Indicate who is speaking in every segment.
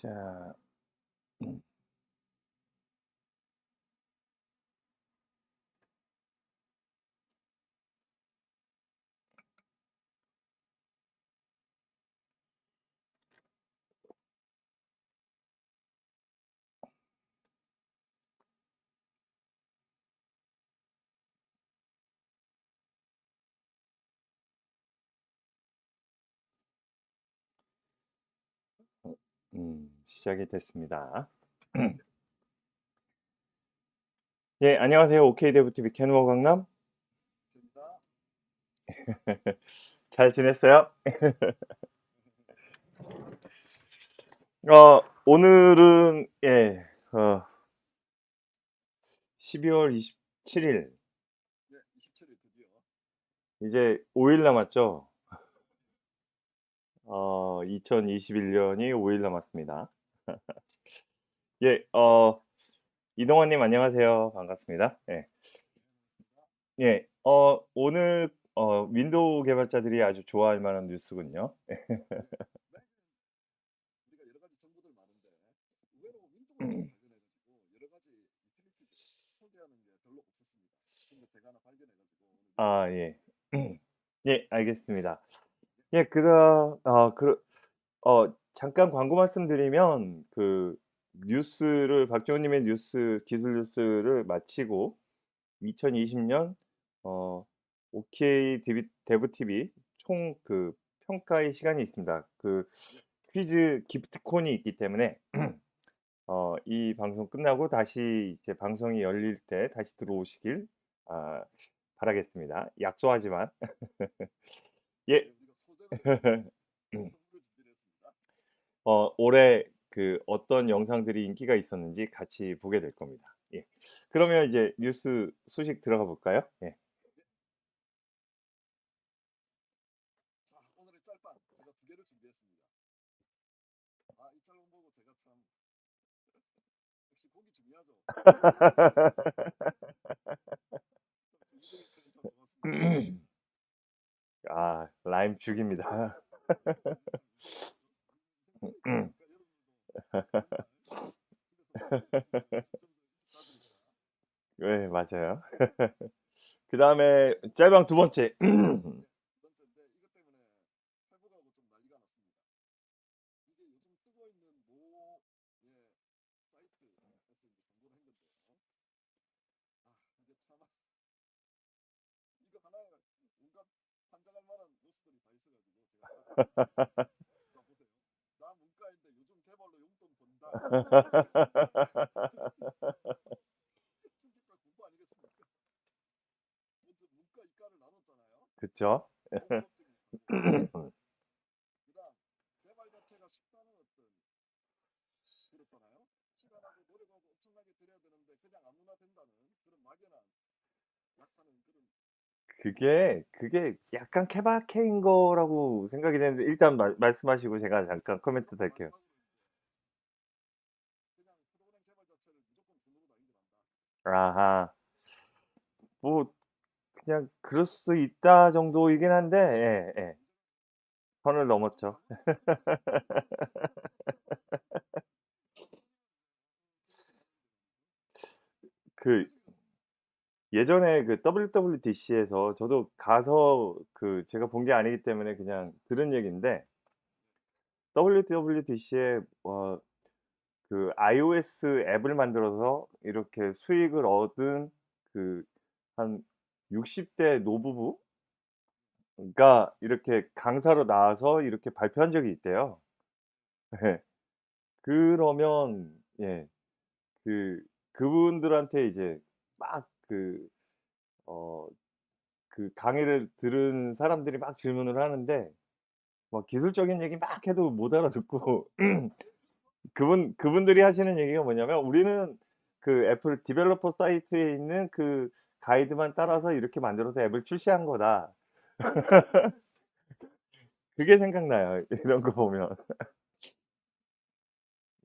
Speaker 1: 자. 음. 시작이 됐습니다. 예 안녕하세요. 오케이 데브 TV 캐누어 강남. 잘 지냈어요? 어 오늘은 예 어 12월 27일
Speaker 2: 네, 27일 드디어
Speaker 1: 이제 5일 남았죠? 어 2021년이 5일 남았습니다. 예 어 이동환 님 안녕하세요. 반갑습니다. 예. 예. 어 오늘 어 윈도우 개발자들이 아주 좋아할 만한 뉴스군요.
Speaker 2: 오늘
Speaker 1: 아 예. 예 알겠습니다. 예 그럼 어그어 잠깐 광고 말씀드리면 그 뉴스를 박지원 님의 뉴스 기술 뉴스를 마치고 2020년 어 디비 데브 TV 총 그 평가의 시간이 있습니다. 그 퀴즈 기프트콘이 있기 때문에 어 이 방송 끝나고 다시 이제 방송이 열릴 때 다시 들어오시길 아 바라겠습니다. 약소하지만. 예. 어 올해 그 어떤 영상들이 인기가 있었는지 같이 보게 될 겁니다. 예. 그러면 이제 뉴스 소식 들어가 볼까요? 예.
Speaker 2: 자, 오늘의 짤방 제가 두 개를 준비했습니다. 아, 이 짤방 보고 제가 참 역시 고기 중요하죠.
Speaker 1: 아 라임 죽입니다. 네 맞아요. 그 다음에 짤방 두 번째.
Speaker 2: 두 번째인데 이것 때문에 팔복하고 좀 난리가 났습니다. 이게 요즘 뜨고 있는 모 예, 사이트에서 이제 정보를 한 건데요. 아 이게 참 이거 하나에 온갖 판정할 만한 뉴스들이 다 있어가지고 제가 자, 보세요. 나 문과인데 요즘 개발로 용돈 번다. 충격과 공부 아니겠습니까? 먼저 문과 이과를 나눴잖아요.
Speaker 1: 그쵸?
Speaker 2: 그다음 개발 자체가 쉽다는 어떤 그렇잖아요. 시간하고 노력하고 엄청나게 들여야 되는데 그냥 아무나 된다는 그런 막연한 약하는 그런
Speaker 1: 그게 그게 약간 케바케인 거라고 생각이 되는데 일단 말 말씀하시고 제가 잠깐 코멘트 달게요. 아하. 뭐 그냥 그럴 수 있다 정도이긴 한데 예 예. 선을 넘었죠. 그 예전에 그 WWDC에서 저도 가서 그 제가 본 게 아니기 때문에 그냥 들은 얘기인데 WWDC에 어 그 iOS 앱을 만들어서 이렇게 수익을 얻은 그 한 60대 노부부가 이렇게 강사로 나와서 이렇게 발표한 적이 있대요. 예. 그러면 예. 그 그분들한테 이제 막 그 어 그 강의를 들은 사람들이 막 질문을 하는데 뭐 기술적인 얘기 막 해도 못 알아듣고 그분 그분들이 하시는 얘기가 뭐냐면 "우리는 그 애플 디벨로퍼 사이트에 있는 그 가이드만 따라서 이렇게 만들어서 앱을 출시한 거다." 그게 생각나요. 이런 거 보면.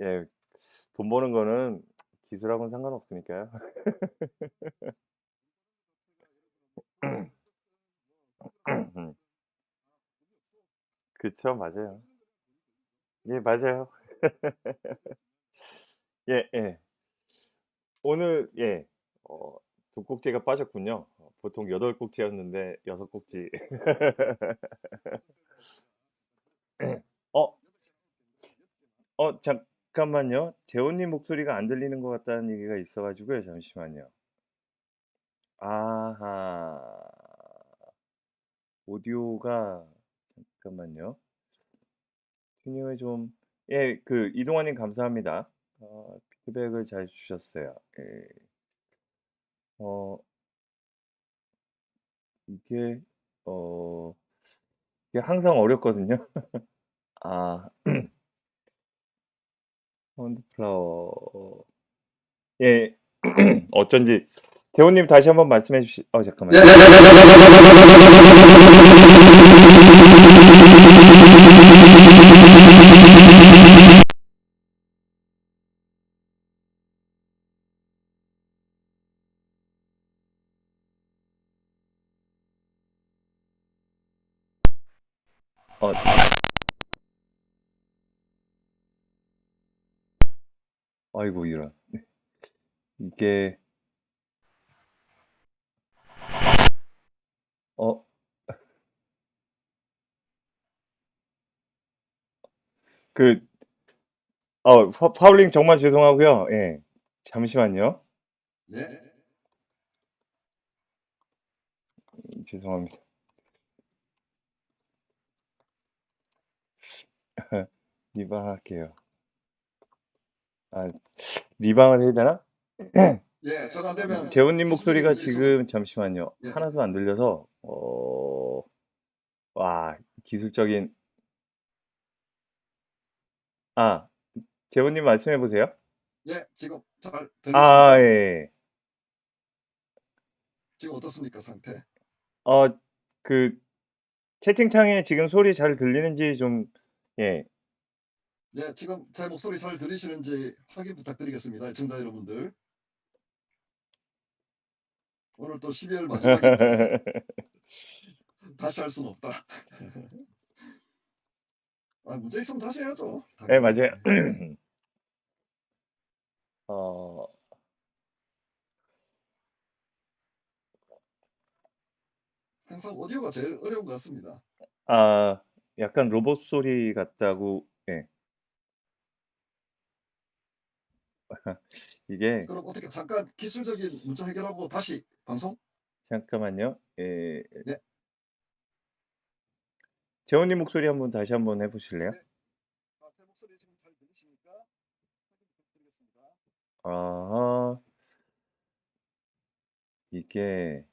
Speaker 1: 예. 돈 버는 거는 기술하고는 상관없으니까요. 그쵸. 맞아요. 예 맞아요. 예, 예. 오늘 예. 어, 두 꼭지가 빠졌군요. 어, 보통 여덟 꼭지였는데 여섯 꼭지. 어, 어, 잠 깐만요. 재훈님 목소리가 안 들리는 것 같다는 얘기가 있어가지고요. 잠시만요. 아하. 오디오가 잠깐만요. 튜닝을 좀 예, 그 이동환님 감사합니다. 어, 피드백을 잘 주셨어요. 예. 어, 이게 어, 이게 항상 어렵거든요. 아, 사운드플라워. 예, 어쩐지 대호님 다시 한번 말씀해 주시. 어 잠깐만 요. 어, 아이고 이런. 이게 어, 그 어, 파, 파울링 정말 죄송하고요. 예. 잠시만요.
Speaker 2: 네.
Speaker 1: 죄송합니다. 리방 할게요. 아, 리방을 해야 되나?
Speaker 2: 예, 전안 되면
Speaker 1: 재훈님 목소리가
Speaker 2: 기술적인
Speaker 1: 지금 잠시만요.
Speaker 2: 예.
Speaker 1: 하나도 안 들려서 어, 와, 기술적인 아, 재훈님 말씀해 보세요.
Speaker 2: 예, 지금 잘 들리십니까?
Speaker 1: 아, 예.
Speaker 2: 지금 어떻습니까, 상태?
Speaker 1: 어, 그 채팅창에 지금 소리 잘 들리는지 좀 예.
Speaker 2: 예, 지금 제 목소리 잘 들리시는지 확인 부탁드리겠습니다, 애청자 여러분들. 오늘 또 12월 마지막인데 다시 할 수는 없다. 아, 문제 있으면 다시 해야죠.
Speaker 1: 네, 맞아요. 어,
Speaker 2: 항상 오디오가 제일 어려운 것 같습니다.
Speaker 1: 아, 약간 로봇 소리 같다고, 예. 이게,
Speaker 2: 그럼 어떻게 잠깐 기술적인 문제 해결하고 다시 방송?
Speaker 1: 잠깐만요. 예.
Speaker 2: 네.
Speaker 1: 재훈님 목소리 한번 다시 한번 해보실래요?
Speaker 2: 아, 제 목소리 지금 잘 들리십니까? 확인 부탁드리겠습니다.
Speaker 1: 아, 이게,